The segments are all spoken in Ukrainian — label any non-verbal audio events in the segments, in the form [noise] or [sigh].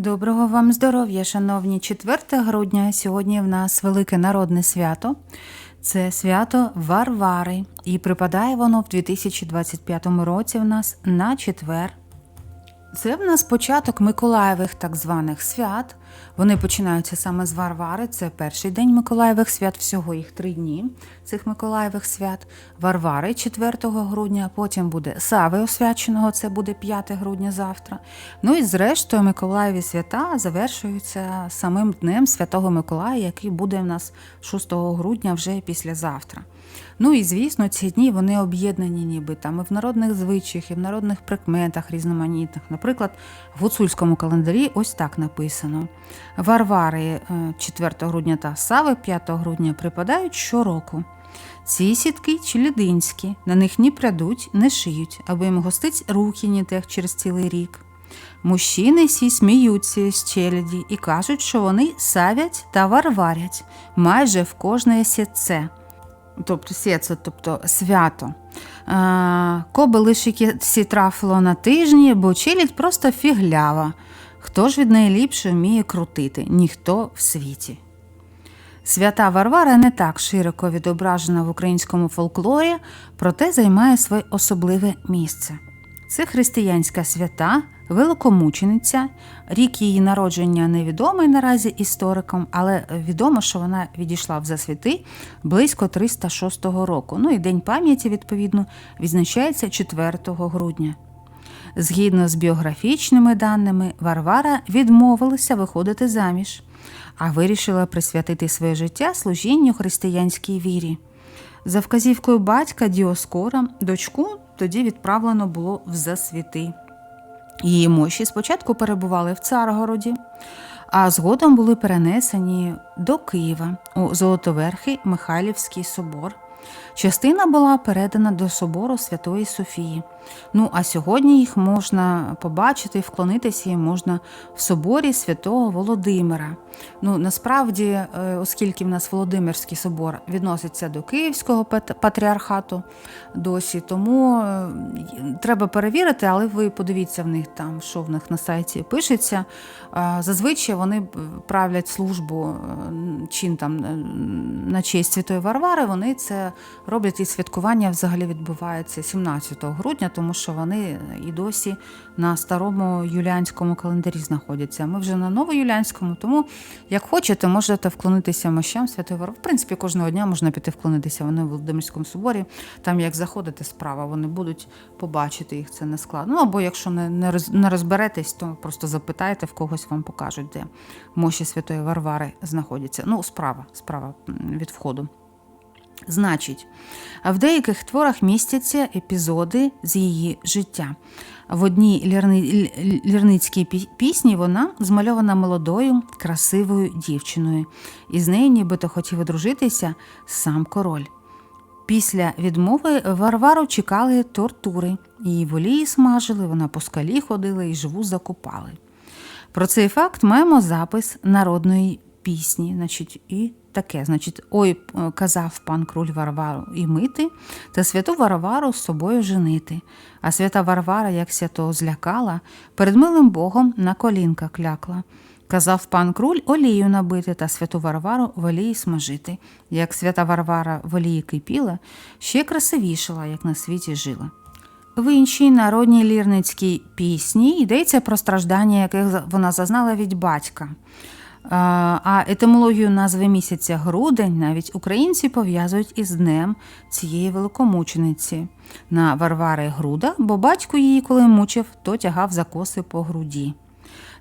Доброго вам здоров'я, шановні! 4 грудня. Сьогодні в нас велике народне свято. Це свято Варвари. І припадає воно в 2025 році в нас на четвер. Це в нас початок Миколаєвих так званих свят. Вони починаються саме з Варвари. Це перший день Миколаєвих свят, всього їх три дні цих Миколаєвих свят. Варвари 4 грудня, потім буде Сави Освяченого, це буде 5 грудня завтра. Ну і зрештою Миколаєві свята завершуються самим днем Святого Миколая, який буде в нас 6 грудня вже післязавтра. Ну і звісно, ці дні вони об'єднані ніби там і в народних звичаях, і в народних прикметах різноманітних. Наприклад, в гуцульському календарі ось так написано: Варвари е, 4 грудня та Сави 5 грудня припадають щороку. Ці сітки челядинські, на них ні прядуть, не шиють, аби їм гостить руки ні тех через цілий рік. Мужчини сі сміються з челяді і кажуть, що вони савять та варварять майже в кожне сітце тобто сєце, тобто свято. Коби лише сі трафило на тижні, бо челядь просто фіглява. Хто ж від неї ліпше вміє крутити? Ніхто в світі. Свята Варвара не так широко відображена в українському фольклорі, проте займає своє особливе місце. Це християнська свята, великомучениця. Рік її народження невідомий наразі історикам, але відомо, що вона відійшла в засвіти близько 306 року. Ну і День пам'яті, відповідно, відзначається 4 грудня. Згідно з біографічними даними, Варвара відмовилася виходити заміж, а вирішила присвятити своє життя служінню християнській вірі. За вказівкою батька Діоскора, дочку тоді відправлено було в засвіти. Її мощі спочатку перебували в Царгороді, а згодом були перенесені до Києва у Золотоверхий Михайлівський собор. Частина була передана до собору Святої Софії. Ну а сьогодні їх можна побачити вклонитися їм можна в соборі святого Володимира. Ну насправді, е, оскільки в нас Володимирський собор відноситься до Київського патріархату досі, тому е, треба перевірити, але ви подивіться в них там, що в них на сайті пишеться. Зазвичай вони правлять службу е, чин там на честь Святої Варвари. Вони це роблять і святкування взагалі відбувається 17 грудня, тому що вони і досі на старому юліанському календарі знаходяться. Ми вже на новоюліанському, тому як хочете, можете вклонитися мощам Святої Варвари. В принципі, кожного дня можна піти вклонитися. Вони в Володимирському соборі. Там як заходите справа, вони будуть побачити їх. Це не складно. Ну або якщо не не розберетесь, то просто запитайте в когось, вам покажуть, де мощі Святої Варвари знаходяться. Ну, справа, справа від входу. Значить, в деяких творах містяться епізоди з її життя. В одній лірни... лірницькій пісні вона змальована молодою, красивою дівчиною, і з нею нібито хотів одружитися сам король. Після відмови Варвару чекали тортури, її волії смажили, вона по скалі ходила і живу закопали. Про цей факт маємо запис народної пісні, значить, і таке. Значить, ой, е, казав пан круль Варвару і мити, та святу Варвару з собою женити. А свята Варвара, як святого злякала, перед милим Богом на колінка клякла. Казав пан круль олію набити та святу Варвару в олії смажити. Як свята Варвара в олії кипіла, ще красивішала, як на світі жила. В іншій народній лірницькій пісні йдеться про страждання, яких вона зазнала від батька. А етимологію назви місяця грудень навіть українці пов'язують із днем цієї великомучениці на Варвари Груда, бо батько її, коли мучив, то тягав за коси по груді.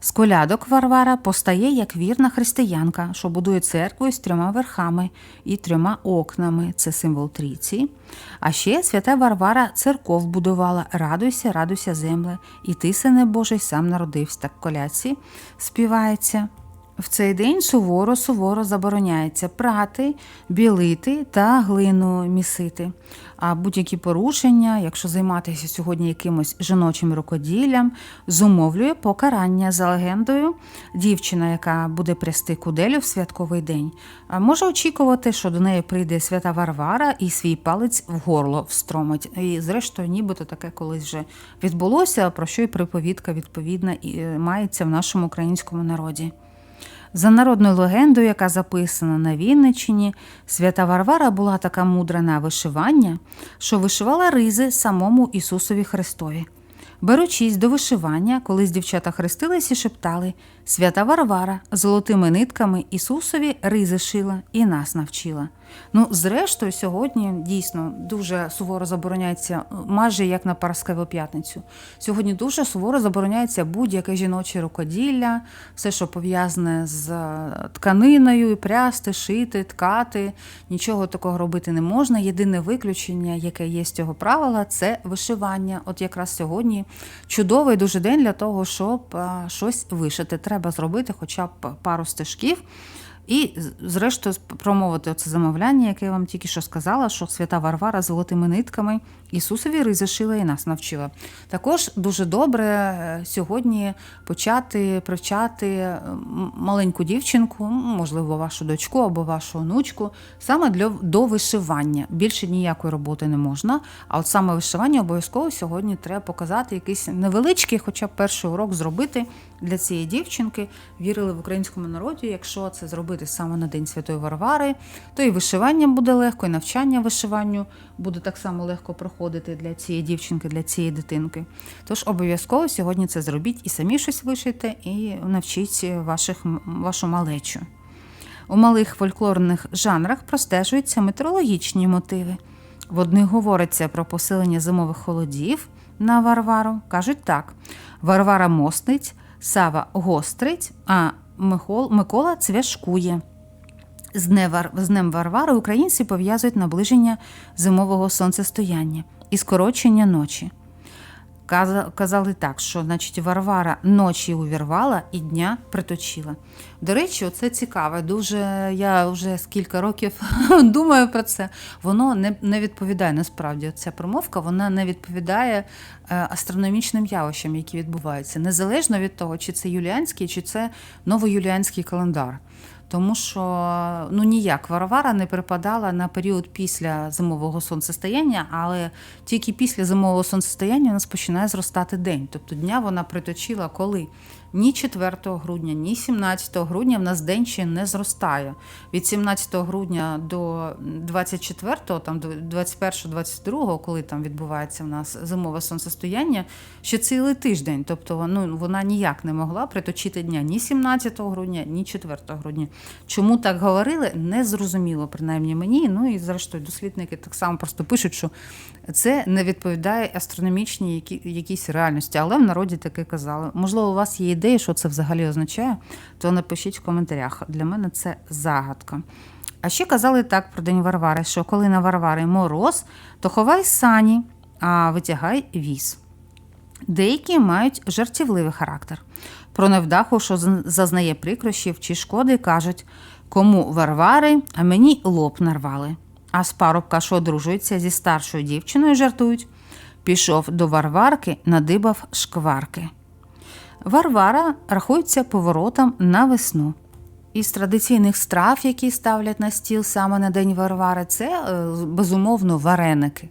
З колядок Варвара постає як вірна християнка, що будує церкву з трьома верхами і трьома окнами це символ трійці. А ще свята Варвара церков будувала Радуйся, радуйся, земле, і ти, сине Божий, сам народився. Так в колядці співається. В цей день суворо суворо забороняється прати, білити та глину місити. А будь-які порушення, якщо займатися сьогодні якимось жіночим рукоділлям, зумовлює покарання за легендою. Дівчина, яка буде прясти куделю в святковий день, може очікувати, що до неї прийде свята Варвара і свій палець в горло встромить. І, зрештою, нібито таке колись вже відбулося, про що і приповідка відповідна і е, мається в нашому українському народі. За народною легендою, яка записана на Вінниччині, свята Варвара була така мудра на вишивання, що вишивала ризи самому Ісусові Христові. Беручись до вишивання, колись дівчата хрестились і шептали Свята Варвара золотими нитками Ісусові ризи шила і нас навчила. Ну, зрештою, сьогодні дійсно дуже суворо забороняється, майже як на Параскеву п'ятницю. Сьогодні дуже суворо забороняється будь-яке жіноче рукоділля, все, що пов'язане з е, тканиною, прясти, шити, ткати. Нічого такого робити не можна. Єдине виключення, яке є з цього правила, це вишивання. От якраз сьогодні чудовий дуже день для того, щоб е, щось вишити. Треба зробити хоча б пару стежків. І, зрештою, спромовити оце замовляння, яке я вам тільки що сказала, що свята Варвара золотими нитками Ісусові ризи шила і нас навчила. Також дуже добре е, сьогодні почати привчати маленьку дівчинку, можливо, вашу дочку або вашу онучку, саме для до вишивання. Більше ніякої роботи не можна. А от саме вишивання обов'язково сьогодні треба показати якийсь невеличкий, хоча б перший урок зробити для цієї дівчинки. Вірили в українському народі, якщо це зробити саме на День Святої Варвари, то і вишивання буде легко, і навчання вишиванню буде так само легко проходити для цієї дівчинки, для цієї дитинки. Тож обов'язково сьогодні це зробіть і самі щось вишите, і навчіть ваших, вашу малечу. У малих фольклорних жанрах простежуються метеорологічні мотиви. В одних говориться про посилення зимових холодів на Варвару. Кажуть так: Варвара мостить, Сава гострить, а Микола цвяшкує. З Днем Варвари українці пов'язують наближення зимового сонцестояння і скорочення ночі. Казали так, що значить, Варвара ночі увірвала і дня приточила. До речі, це цікаве. Дуже я вже з кілька років [laughs] думаю про це. Воно не, не відповідає насправді. Ця промовка вона не відповідає е, астрономічним явищам, які відбуваються, незалежно від того, чи це юліанський, чи це новоюліанський календар. Тому що ну ніяк Варвара не припадала на період після зимового сонцестояння, але тільки після зимового сонцестояння у нас починає зростати день. Тобто дня вона приточила коли? Ні 4 грудня, ні 17 грудня в нас день ще не зростає. Від 17 грудня до 24, там до 21-22, коли там відбувається в нас зимове сонцестояння, ще цілий тиждень. Тобто ну, вона ніяк не могла приточити дня ні 17 грудня, ні 4 грудня. Чому так говорили, не зрозуміло, принаймні мені. Ну і зрештою дослідники так само просто пишуть, що це не відповідає астрономічній якійсь реальності, але в народі таке казали. Можливо, у вас є ідеї, що це взагалі означає, то напишіть в коментарях. Для мене це загадка. А ще казали так про День Варвари, що коли на Варвари мороз, то ховай сані, а витягай віз. Деякі мають жартівливий характер. Про невдаху, що зазнає прикрощів чи шкоди, кажуть, кому варвари, а мені лоб нарвали. А з парубка, що одружується зі старшою дівчиною, жартують. Пішов до варварки, надибав шкварки. Варвара рахується поворотом на весну. Із традиційних страв, які ставлять на стіл саме на День Варвари, це е, безумовно вареники.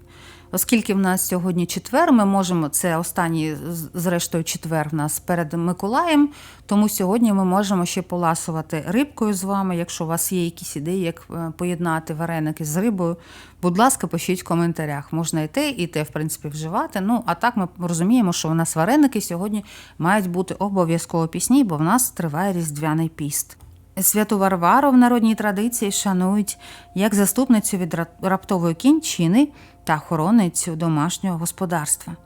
Оскільки в нас сьогодні четвер, ми можемо це останній, зрештою, четвер в нас перед Миколаєм. Тому сьогодні ми можемо ще поласувати рибкою з вами. Якщо у вас є якісь ідеї, як е, поєднати вареники з рибою, будь ласка, пишіть в коментарях. Можна і те, і те, в принципі, вживати. Ну а так ми розуміємо, що у нас вареники сьогодні мають бути обов'язково пісні, бо в нас триває різдвяний піст. Святу Варвару в народній традиції шанують як заступницю від раптової кінчини та охороницю домашнього господарства.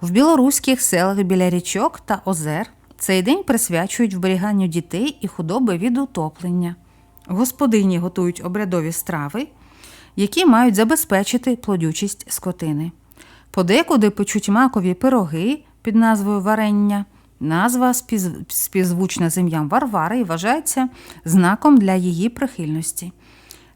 В білоруських селах біля річок та озер цей день присвячують вберіганню дітей і худоби від утоплення. Господині готують обрядові страви, які мають забезпечити плодючість скотини. Подекуди печуть макові пироги під назвою варення, Назва співзвучна з ім'ям Варвари і вважається знаком для її прихильності.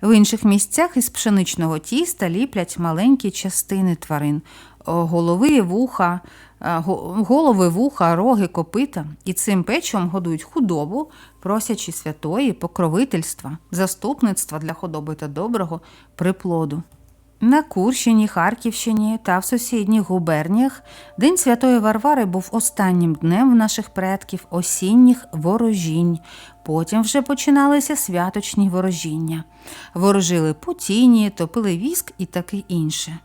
В інших місцях із пшеничного тіста ліплять маленькі частини тварин, голови, вуха, е, голови, вуха, роги, копита, і цим печом годують худобу, просячи святої покровительства, заступництва для худоби та доброго приплоду. На Курщині, Харківщині та в сусідніх губерніях День Святої Варвари був останнім днем в наших предків осінніх ворожінь. Потім вже починалися святочні ворожіння. Ворожили путіні, топили віск і таке інше.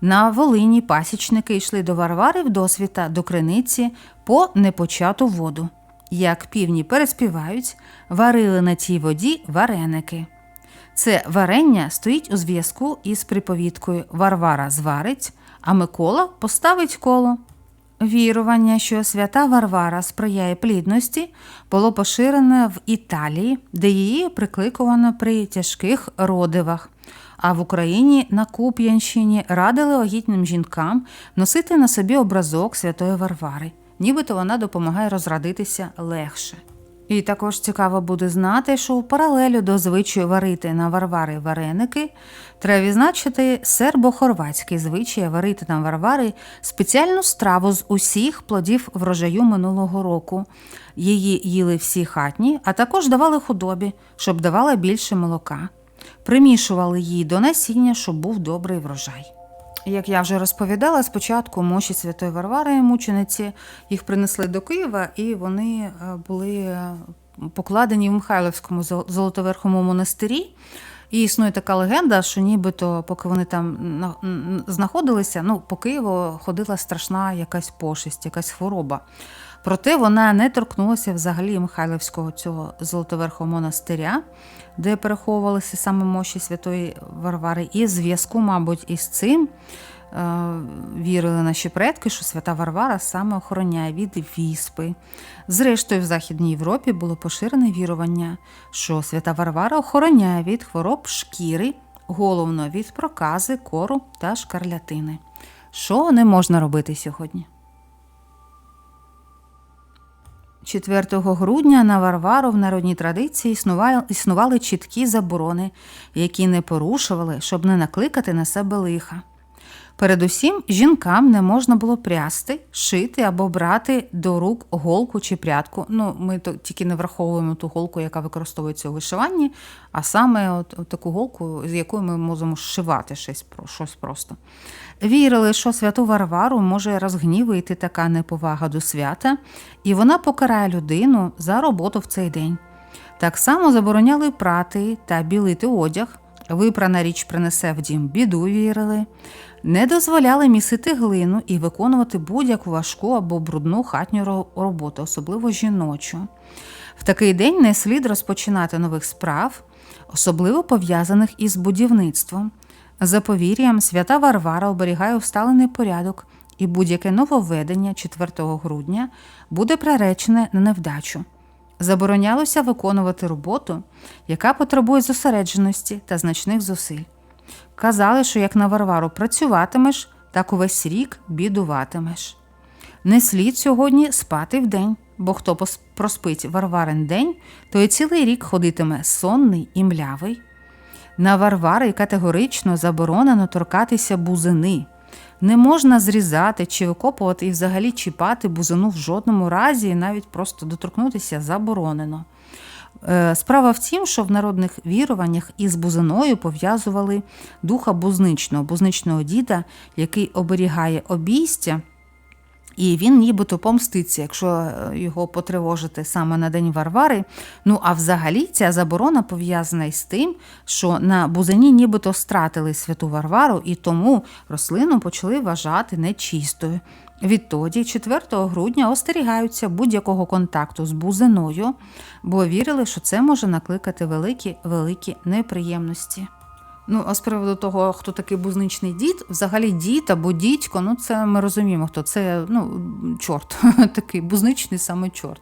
На Волині пасічники йшли до Варвари в досвіта до криниці по непочату воду. Як півні переспівають, варили на цій воді вареники. Це варення стоїть у зв'язку із приповідкою Варвара зварить, а Микола поставить коло. Вірування, що свята Варвара сприяє плідності, було поширене в Італії, де її прикликувано при тяжких родивах. А в Україні на Куп'янщині радили вагітним жінкам носити на собі образок святої Варвари, нібито вона допомагає розрадитися легше. І також цікаво буде знати, що у паралелю до звичаю варити на Варвари вареники треба відзначити сербо-хорватський звичай варити на Варвари спеціальну страву з усіх плодів врожаю минулого року. Її їли всі хатні, а також давали худобі, щоб давала більше молока. Примішували її до насіння, щоб був добрий врожай. Як я вже розповідала, спочатку мощі Святої Варвари мучениці їх принесли до Києва, і вони е, були е, покладені в Михайловському зол- Золотоверхому монастирі. І існує така легенда, що нібито, поки вони там знаходилися, ну, по Києву ходила страшна якась пошесть, якась хвороба. Проте вона не торкнулася взагалі Михайлівського цього Золотоверхого монастиря, де переховувалися саме мощі Святої Варвари. І зв'язку, мабуть, із цим е, вірили наші предки, що свята Варвара саме охороняє від віспи. Зрештою, в Західній Європі було поширене вірування, що свята Варвара охороняє від хвороб шкіри, головно від прокази, кору та шкарлятини. Що не можна робити сьогодні? 4 грудня на Варвару в народній традиції існували, чіткі заборони, які не порушували, щоб не накликати на себе лиха. Передусім, жінкам не можна було прясти, шити або брати до рук голку чи прядку. Ну, ми тільки не враховуємо ту голку, яка використовується у вишиванні, а саме от, от таку голку, з якою ми можемо зшивати щось, щось просто. Вірили, що святу Варвару може розгнівити така неповага до свята, і вона покарає людину за роботу в цей день. Так само забороняли прати та білити одяг, випрана річ принесе в дім біду, вірили, не дозволяли місити глину і виконувати будь-яку важку або брудну хатню роботу, особливо жіночу. В такий день не слід розпочинати нових справ, особливо пов'язаних із будівництвом. За повір'ям, свята Варвара оберігає усталений порядок, і будь-яке нововведення 4 грудня буде приречене на невдачу. Заборонялося виконувати роботу, яка потребує зосередженості та значних зусиль. Казали, що як на Варвару працюватимеш, так увесь рік бідуватимеш. Не слід сьогодні спати вдень, бо хто проспить Варварин день, той цілий рік ходитиме сонний і млявий. На Варвари категорично заборонено торкатися бузини. Не можна зрізати чи викопувати і взагалі чіпати бузину в жодному разі, і навіть просто доторкнутися заборонено. Е, Справа в тім, що в народних віруваннях із бузиною пов'язували духа бузничного, бузничного діда, який оберігає обійстя, і він нібито помститься, якщо е, його потривожити саме на День Варвари. Ну а взагалі ця заборона пов'язана із тим, що на бузині нібито стратили святу Варвару, і тому рослину почали вважати нечистою. Відтоді, 4 грудня, остерігаються будь-якого контакту з бузиною, бо вірили, що це може накликати великі великі неприємності. Ну, а з приводу того, хто такий бузничний дід, взагалі дід або дідько, ну це ми розуміємо, хто це ну, чорт, [laughs] такий бузничний саме чорт.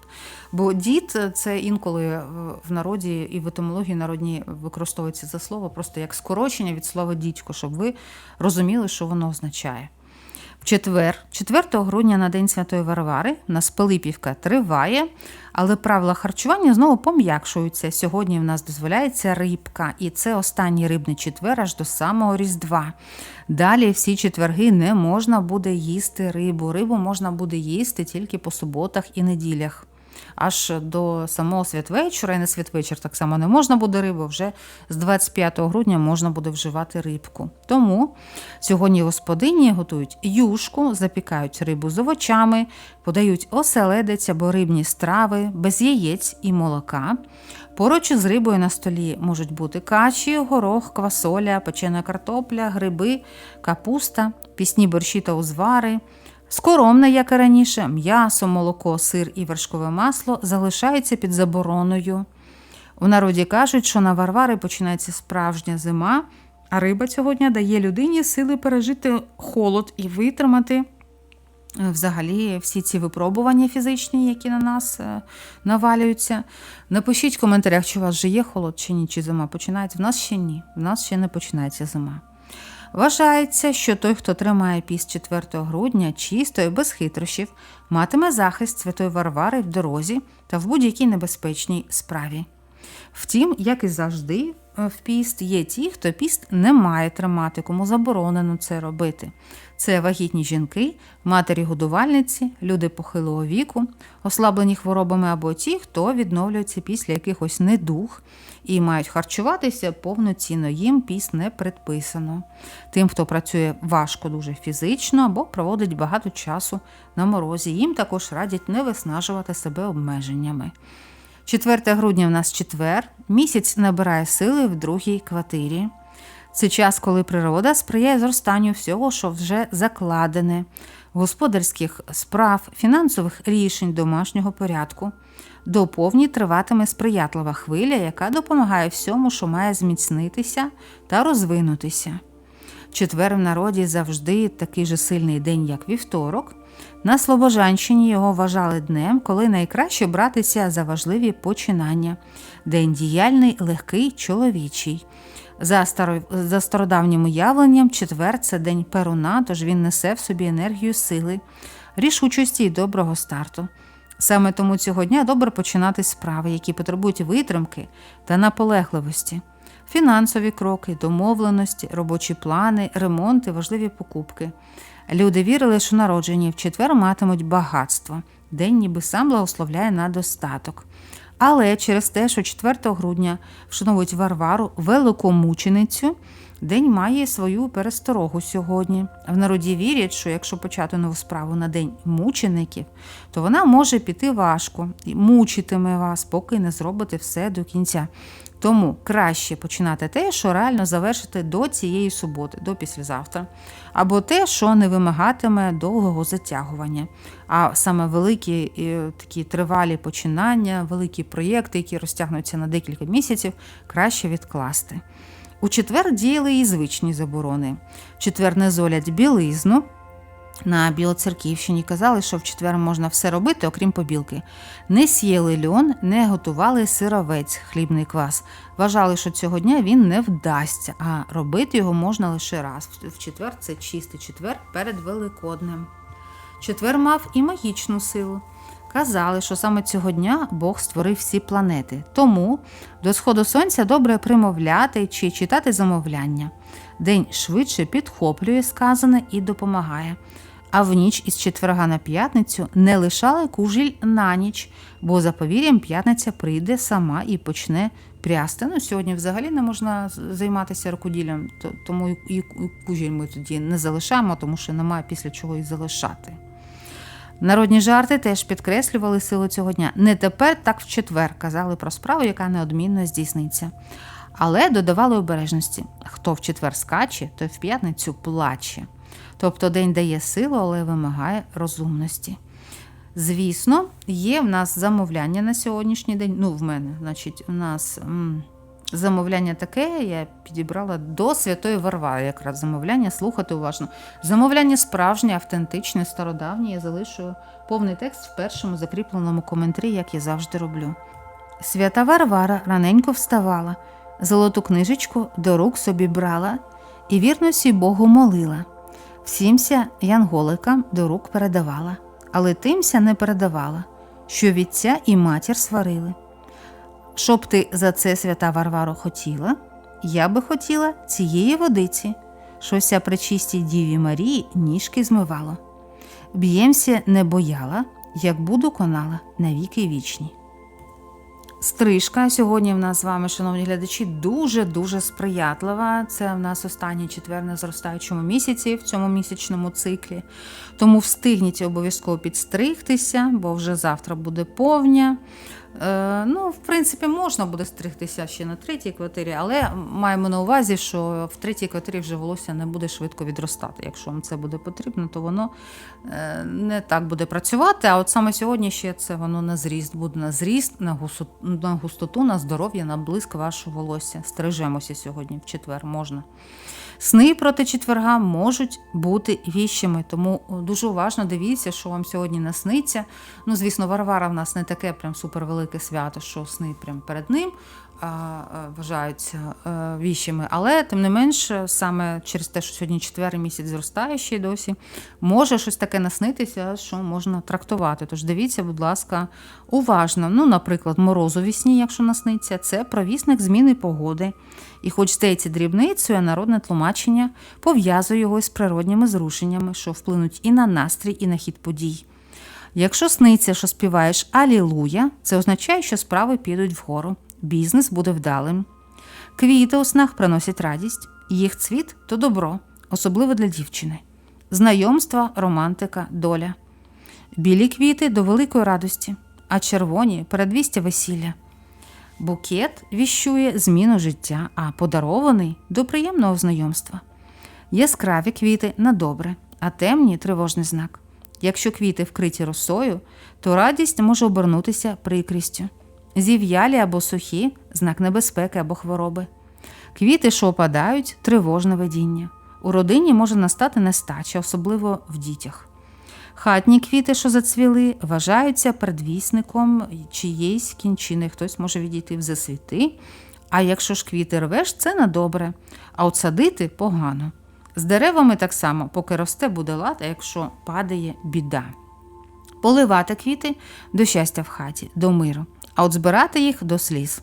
Бо дід це інколи в- в народі і в етимології народні використовується це слово просто як скорочення від слова дідько, щоб ви розуміли, що воно означає. В четвер, 4 грудня на День Святої Варвари, у нас Пилипівка триває, але правила харчування знову пом'якшуються. Сьогодні в нас дозволяється рибка, і це останній рибний четвер аж до самого Різдва. Далі всі четверги не можна буде їсти рибу. Рибу можна буде їсти тільки по суботах і неділях. Аж до самого святвечора і на святвечір так само не можна буде рибу. Вже з 25 грудня можна буде вживати рибку. Тому сьогодні господині готують юшку, запікають рибу з овочами, подають оселедець або рибні страви, без яєць і молока. Поруч із рибою на столі можуть бути каші, горох, квасоля, печена картопля, гриби, капуста, пісні борщі та узвари. Скоромне, як і раніше, м'ясо, молоко, сир і вершкове масло залишаються під забороною. У народі кажуть, що на Варвари починається справжня зима, а риба цього дня дає людині сили пережити холод і витримати е, взагалі всі ці випробування фізичні, які на нас е, навалюються. Напишіть в коментарях, чи у вас вже є холод чи ні, чи зима починається. В нас ще ні, в нас ще не починається зима. Вважається, що той, хто тримає піст 4 грудня чисто і без хитрощів, матиме захист святої Варвари в дорозі та в будь-якій небезпечній справі. Втім, як і завжди, е, в піст є ті, хто піст не має тримати, кому заборонено це робити. Це вагітні жінки, матері-годувальниці, люди похилого віку, ослаблені хворобами або ті, хто відновлюється після якихось недуг і мають харчуватися повноцінно. Їм піст не предписано. Тим, хто працює важко дуже фізично або проводить багато часу на морозі, їм також радять не виснажувати себе обмеженнями. 4 грудня в нас четвер, місяць набирає сили в другій квартирі. Це час, коли природа сприяє зростанню всього, що вже закладене, господарських справ, фінансових рішень, домашнього порядку. До повні триватиме сприятлива хвиля, яка допомагає всьому, що має зміцнитися та розвинутися. Четвер в народі завжди такий же сильний день, як вівторок. На Слобожанщині його вважали днем, коли найкраще братися за важливі починання. День діяльний, легкий, чоловічий. За, старо... за стародавнім уявленням, четвер це день перуна, тож він несе в собі енергію сили, рішучості і доброго старту. Саме тому цього дня добре починати справи, які потребують витримки та наполегливості, фінансові кроки, домовленості, робочі плани, ремонти, важливі покупки. Люди вірили, що народжені в четвер матимуть багатство. День ніби сам благословляє на достаток. Але через те, що 4 грудня вшановують Варвару, великомученицю, день має свою пересторогу сьогодні. В народі вірять, що якщо почати нову справу на день мучеників, то вона може піти важко і мучитиме вас, поки не зробите все до кінця. Тому краще починати те, що реально завершити до цієї суботи, до післязавтра, або те, що не вимагатиме довгого затягування. А саме великі і такі тривалі починання, великі проєкти, які розтягнуться на декілька місяців, краще відкласти. У четвер діяли і звичні заборони. В четвер не золять білизну. На Білоцерківщині казали, що в четвер можна все робити, окрім побілки. Не сіяли льон, не готували сировець, хлібний квас. Вважали, що цього дня він не вдасться, а робити його можна лише раз. В четвер це чистий четвер перед Великоднем. Четвер мав і магічну силу. Казали, що саме цього дня Бог створив всі планети. Тому до сходу сонця добре примовляти чи читати замовляння. День швидше підхоплює сказане і допомагає. А в ніч із четверга на п'ятницю не лишали кужіль на ніч, бо за повір'ям п'ятниця прийде сама і почне прясти. Ну, сьогодні взагалі не можна займатися рукоділлям, тому і кужіль ми тоді не залишаємо, тому що немає після чого і залишати. Народні жарти теж підкреслювали силу цього дня. Не тепер, так в четвер казали про справу, яка неодмінно здійсниться. Але додавали обережності: хто в четвер скаче, той в п'ятницю плаче. Тобто день дає силу, але вимагає розумності. Звісно, є в нас замовляння на сьогоднішній день. Ну, в мене, значить, у нас м, замовляння таке, я підібрала до Святої Варвари, якраз замовляння, слухати уважно. Замовляння справжнє, автентичне, стародавнє. Я залишую повний текст в першому закріпленому коментарі, як я завжди роблю. Свята Варвара раненько вставала, золоту книжечку до рук собі брала і вірності Богу молила. Всімся янголика до рук передавала, але тимся не передавала, що вітця і матір сварили. Щоб ти за це свята Варваро хотіла, я би хотіла цієї водиці, щося при чистій Діві Марії ніжки змивало. Б'ємся не бояла, як буду конала навіки вічні. Стрижка сьогодні в нас з вами, шановні глядачі, дуже-дуже сприятлива. Це в нас останній четвер на зростаючому місяці в цьому місячному циклі. Тому встигніть обов'язково підстригтися, бо вже завтра буде повня. Е, ну, в принципі, можна буде стригтися ще на третій квартирі, але маємо на увазі, що в третій квартирі вже волосся не буде швидко відростати. Якщо вам це буде потрібно, то воно е, не так буде працювати. А от саме сьогодні ще це воно на зріст, буде на зріст, на густоту, на, густоту, на здоров'я, на блиск вашого волосся. Стрижемося сьогодні в четвер можна. Сни проти четверга можуть бути віщими, тому дуже уважно дивіться, що вам сьогодні насниться. Ну, звісно, Варвара в нас не таке прям супервелике свято, що сни прям перед ним а, а, вважаються а, віщими. Але тим не менш, саме через те, що сьогодні четвертий місяць зростає ще й досі, може щось таке наснитися, що можна трактувати. Тож дивіться, будь ласка, уважно. Ну, наприклад, морозу вісні, якщо насниться, це провісник зміни погоди. І хоч здається дрібницею, а народне тлумачення пов'язує його з природніми зрушеннями, що вплинуть і на настрій, і на хід подій. Якщо сниться, що співаєш Алілуя, це означає, що справи підуть вгору, бізнес буде вдалим. Квіти у снах приносять радість, їх цвіт то добро, особливо для дівчини. Знайомства, романтика, доля. Білі квіти до великої радості, а червоні передвістя весілля. Букет віщує зміну життя, а подарований до приємного знайомства. Яскраві квіти на добре, а темні тривожний знак. Якщо квіти вкриті росою, то радість може обернутися прикрістю. Зів'ялі або сухі знак небезпеки або хвороби. Квіти, що опадають, тривожне видіння. У родині може настати нестача, особливо в дітях. Хатні квіти, що зацвіли, вважаються предвісником чиєїсь кінчини. Хтось може відійти в засвіти. А якщо ж квіти рвеш, це на добре, а от садити погано. З деревами так само, поки росте, буде лад, а якщо падає біда. Поливати квіти до щастя в хаті, до миру, а от збирати їх до сліз.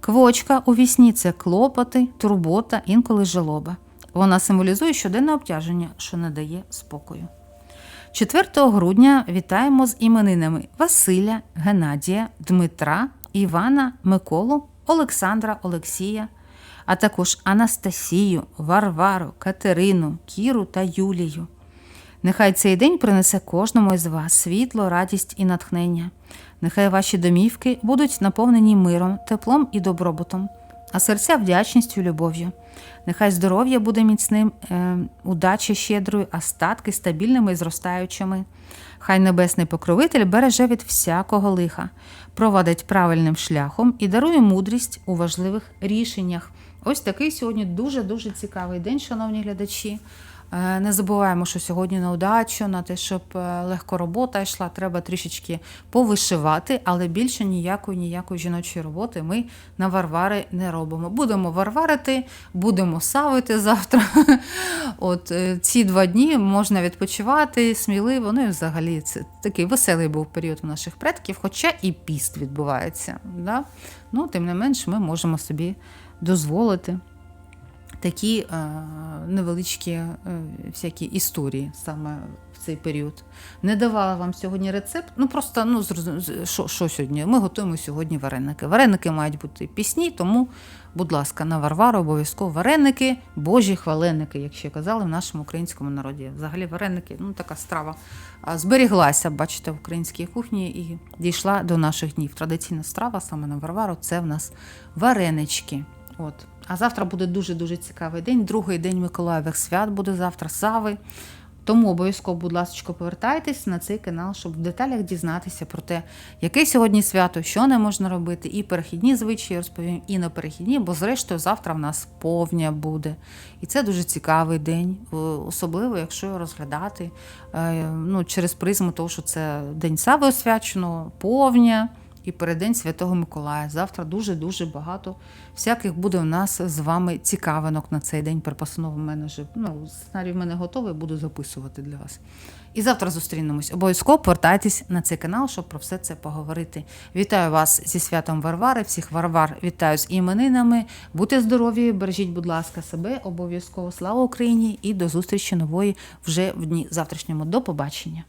Квочка у вісні це клопоти, турбота, інколи жалоба. Вона символізує щоденне обтяження, що не дає спокою. 4 грудня вітаємо з іменинами Василя, Геннадія, Дмитра, Івана, Миколу, Олександра, Олексія, а також Анастасію, Варвару, Катерину, Кіру та Юлію. Нехай цей день принесе кожному із вас світло, радість і натхнення. Нехай ваші домівки будуть наповнені миром, теплом і добробутом, а серця вдячністю любов'ю. Нехай здоров'я буде міцним, е, удача щедрою, а статки стабільними і зростаючими. Хай небесний покровитель береже від всякого лиха, провадить правильним шляхом і дарує мудрість у важливих рішеннях. Ось такий сьогодні дуже-дуже цікавий день, шановні глядачі. Е, Не забуваємо, що сьогодні на удачу, на те, щоб е, легко робота йшла, треба трішечки повишивати, але більше ніякої ніякої жіночої роботи ми на варвари не робимо. Будемо варварити, будемо савити завтра. [laughs] От е, ці два дні можна відпочивати сміливо. Ну і взагалі це такий веселий був період у наших предків, хоча і піст відбувається. Да? Ну, тим не менш, ми можемо собі дозволити такі е, невеличкі е, всякі історії саме в цей період. Не давала вам сьогодні рецепт. Ну просто ну що, що сьогодні? Ми готуємо сьогодні вареники. Вареники мають бути пісні, тому, будь ласка, на Варвару обов'язково вареники, божі хваленики, як ще казали в нашому українському народі. Взагалі вареники, ну така страва зберіглася, бачите, в українській кухні і дійшла до наших днів. Традиційна страва саме на Варвару це в нас варенички. От. А завтра буде дуже-дуже цікавий день. Другий день Миколаєвих свят буде завтра, Сави. Тому обов'язково, будь ласка, повертайтесь на цей канал, щоб в деталях дізнатися про те, яке сьогодні свято, що не можна робити, і перехідні звичаї розповім, і на перехідні, бо зрештою завтра в нас повня буде. І це дуже цікавий день, особливо, якщо розглядати е, ну, через призму того, що це день Сави освяченого, повня. І переддень Святого Миколая. Завтра дуже-дуже багато всяких буде у нас з вами цікавинок на цей день. При постанові в мене вже ну, сценарій в мене готовий, буду записувати для вас. І завтра зустрінемось. Обов'язково повертайтесь на цей канал, щоб про все це поговорити. Вітаю вас зі святом Варвари. Всіх Варвар вітаю з іменинами. Будьте здорові, бережіть, будь ласка, себе. Обов'язково слава Україні і до зустрічі нової вже в дні завтрашньому. До побачення.